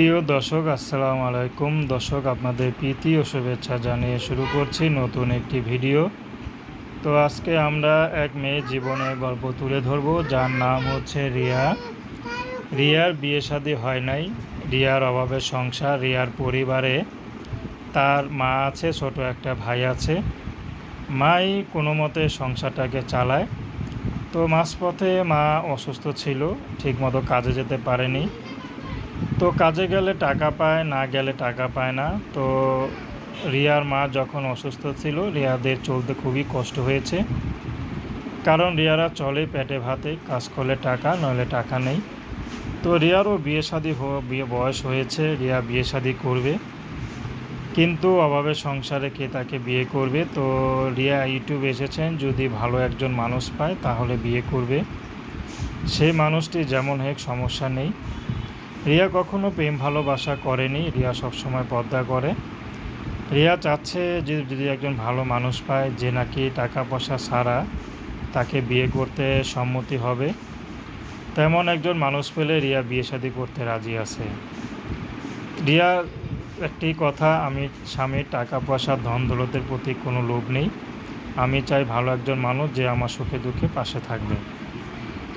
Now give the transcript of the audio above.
প্রিয় দর্শক, আসসালামু আলাইকুম। দর্শক, আপনাদের প্রীতি ও শুভেচ্ছা জানিয়ে শুরু করছি নতুন একটি ভিডিও। তো আজকে আমরা এক মেয়ে জীবনের গল্প তুলে ধরবো, যার নাম হচ্ছে রিয়া। রিয়ার বিয়ে শাদী হয় নাই। রিয়ার অভাবে সংসার, রিয়ার পরিবারে তার মা আছে, ছোট একটা ভাই আছে। মাই কোনো মতে সংসারটাকে চালায়। তো মাঝপথে মা অসুস্থ ছিল, ঠিকমতো কাজে যেতে পারেনি। তো কাজে গেলে টাকা পায়, না গেলে টাকা পায় না। তো রিয়ার মা যখন অসুস্থ ছিল, রিয়াদের চলতে খুবই কষ্ট হয়েছে। কারণ রিয়ারা চলে পেটে ভাতে, কাজ করলে টাকা, নইলে টাকা নেই। তো রিয়ারও বিয়ে শাদী বিয়ে বয়স হয়েছে, রিয়া বিয়ে শাদী করবে। কিন্তু অভাবে সংসারে কে তাকে বিয়ে করবে? তো রিয়া ইউটিউব এসেছেন, যদি ভালো একজন মানুষ পায়, তাহলে বিয়ে করবে। সেই মানুষটি যেমন হোক, সমস্যা নেই। রিয়া কখনো প্রেম, ভালোবাসা করেনি। রিয়া সবসময় পর্দা করে। রিয়া চাচ্ছে যে যদি একজন ভালো মানুষ পায়, যে নাকি টাকা পয়সা ছাড়া তাকে বিয়ে করতে সম্মতি হবে, তেমন একজন মানুষ পেলে রিয়া বিয়ে শাদী করতে রাজি আছে। রিয়া একটি কথা, আমি স্বামীর টাকা পয়সা ধন দৌলতের প্রতি কোনো লোভ নেই। আমি চাই ভালো একজন মানুষ যে আমার সুখে দুঃখে পাশে থাকবে।